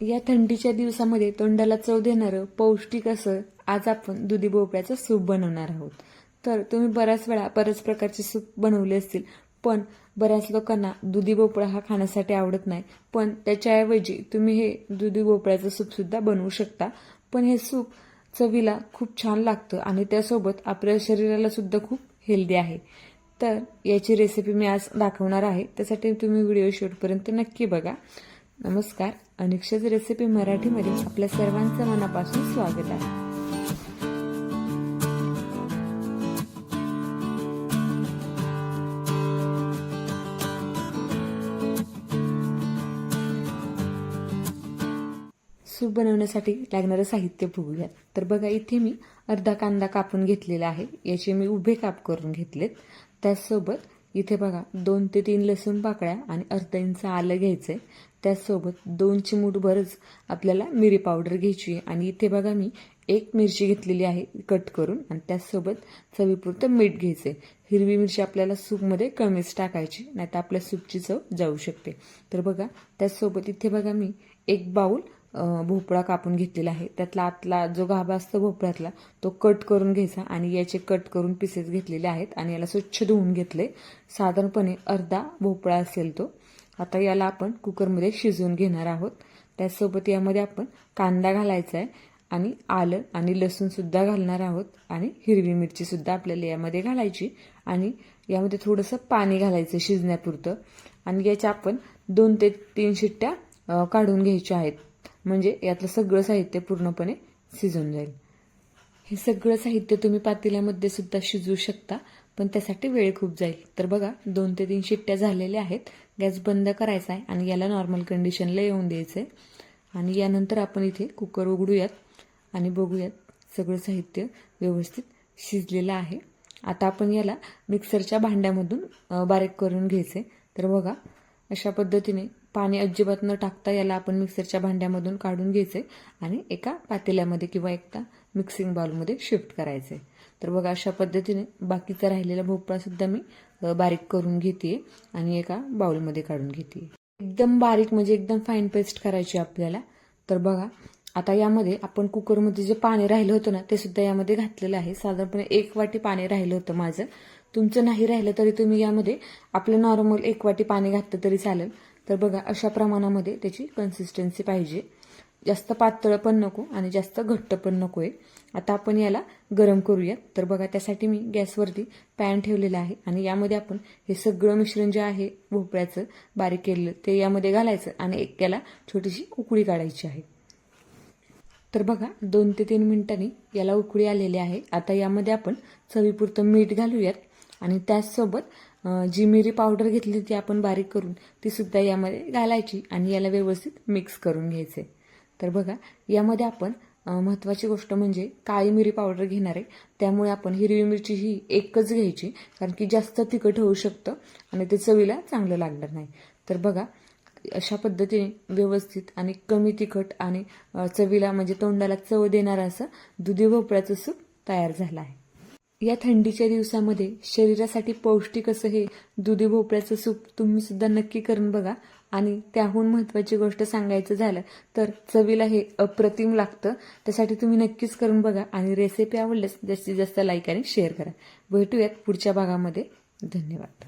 या थंडीच्या दिवसामध्ये तोंडाला चव देणारं पौष्टिक असं आज आपण दुधी भोपळ्याचं सूप बनवणार आहोत. तर तुम्ही बऱ्याच वेळा बऱ्याच प्रकारचे सूप बनवले असतील पण बऱ्याच लोकांना दुधी भोपळा हा खाण्यासाठी आवडत नाही. पण त्याच्याऐवजी तुम्ही हे दुधी भोपळ्याचं सूपसुद्धा बनवू शकता. पण हे सूप चवीला खूप छान लागतं आणि त्यासोबत आपल्या शरीराला सुद्धा खूप हेल्दी आहे. तर याची रेसिपी मी आज दाखवणार आहे. त्यासाठी तुम्ही व्हिडिओ शेवटपर्यंत नक्की बघा. नमस्कार अनिक्षज रेसिपी मराठीमध्ये आपल्या सर्वांचं मनापासून स्वागत आहे. सूप बनवण्यासाठी लागणारं साहित्य बघूयात. तर बघा इथे मी अर्धा कांदा कापून घेतलेला आहे. याचे मी उभे काप करून घेतलेत. त्याचसोबत इथे बघा दोन ते तीन लसूण पाकळ्या आणि अर्धा इंच आलं घ्यायचं आहे त्याचसोबत दोन चिमूटभरच आपल्याला मिरी पावडर घ्यायची आहे. आणि इथे बघा मी एक मिरची घेतलेली आहे कट करून. आणि त्याचसोबत चवीपुरतं मीठ घ्यायचं आहे हिरवी मिरची आपल्याला सूपमध्ये कमीच टाकायची नाही तर आपल्या सूपची चव जाऊ शकते. तर बघा त्याचसोबत इथे बघा मी एक बाऊल भोपळा कापून घेतलेला आहे. त्यातला आतला जो गाभा असतो भोपळ्यातला तो कट करून घ्यायचा. आणि याचे कट करून पीसेस घेतलेले आहेत. आणि याला स्वच्छ धुवून घेतले साधारणपणे अर्धा भोपळा असेल तो. आता याला आपण कुकरमध्ये शिजवून घेणार आहोत. त्याचसोबत यामध्ये आपण कांदा घालायचा आहे आणि आलं आणि लसूणसुद्धा घालणार आहोत आणि हिरवी मिरचीसुद्धा आपल्याला यामध्ये घालायची आणि यामध्ये थोडंसं पाणी घालायचं शिजण्यापुरतं. आणि याच्या आपण दोन ते तीन शिट्ट्या काढून घ्यायच्या आहेत. म्हणजे यातलं सगळं साहित्य पूर्णपणे शिजून जाईल. हे सगळं साहित्य तुम्ही पातेल्यामध्ये सुद्धा शिजवू शकता पण त्यासाठी वेळ खूप जाईल. तर बघा दोन ते तीन शिट्ट्या झालेल्या आहेत. गॅस बंद करायचा आहे आणि याला नॉर्मल कंडिशनला येऊन द्यायचं आहे आणि यानंतर आपण इथे कुकर उघडूयात आणि बघूयात सगळं साहित्य व्यवस्थित शिजलेलं आहे. आता आपण याला मिक्सरच्या भांड्यामधून बारीक करून घ्यायचे तर बघा अशा पद्धतीने पाणी अजिबात न टाकता याला आपण मिक्सरच्या भांड्यामधून काढून घ्यायचे आणि एका पातेल्यामध्ये किंवा एकदा मिक्सिंग बाउलमध्ये शिफ्ट करायचे. तर बघा अशा पद्धतीने बाकीचा राहिलेला भोपळासुद्धा मी बारीक करून घेते आणि एका बाउलमध्ये काढून घेते एकदम बारीक म्हणजे एकदम फाईन पेस्ट करायची आपल्याला. तर बघा आता यामध्ये आपण कुकरमध्ये जे पाणी राहिलं होतं ना ते सुद्धा यामध्ये घातलेलं आहे. साधारणपणे एक वाटी पाणी राहिलं होतं माझं. तुमचं नाही राहिलं तरी तुम्ही यामध्ये आपलं नॉर्मल एक वाटी पाणी घातलं तरी चालेल. तर बघा अशा प्रमाणामध्ये त्याची कन्सिस्टन्सी पाहिजे. जास्त पातळ पण नको आणि जास्त घट्ट पण नको आहे. आता आपण याला गरम करूयात. तर बघा त्यासाठी मी गॅसवरती पॅन ठेवलेला आहे आणि यामध्ये आपण हे सगळं मिश्रण जे आहे भोपळ्याचं बारीक केलेलं ते यामध्ये घालायचं आणि एक याला छोटीशी उकळी काढायची आहे. तर बघा दोन ते तीन मिनिटांनी याला उकळी आलेली आहे. आता यामध्ये आपण चवीपुरतं मीठ घालूयात. आणि त्याचसोबत जी मिरी पावडर घेतली ती आपण बारीक करून ती सुद्धा यामध्ये घालायची आणि याला व्यवस्थित मिक्स करून घ्यायचे. तर बघा यामध्ये आपण महत्त्वाची गोष्ट म्हणजे काळी मिरी पावडर घेणार आहे. त्यामुळे आपण हिरवी मिरची ही एकच घ्यायची कारण की जास्त तिखट होऊ शकतं आणि ते चवीला चांगलं लागणार नाही. तर बघा अशा पद्धतीने व्यवस्थित आणि कमी तिखट आणि चवीला म्हणजे तोंडाला चव देणारं असं दुधी भोपळ्याचं सूप तयार झालं आहे. या थंडीच्या दिवसामध्ये शरीरासाठी पौष्टिक असं हे दुधी भोपळ्याचं सूप तुम्ही सुद्धा नक्की करून बघा. आणि त्याहून महत्त्वाची गोष्ट सांगायचं झालं तर चवीला हे अप्रतिम लागतं. त्यासाठी तुम्ही नक्कीच करून बघा आणि रेसिपी आवडल्यास जास्तीत जास्त लाईक आणि शेअर करा. भेटूयात पुढच्या भागामध्ये. धन्यवाद.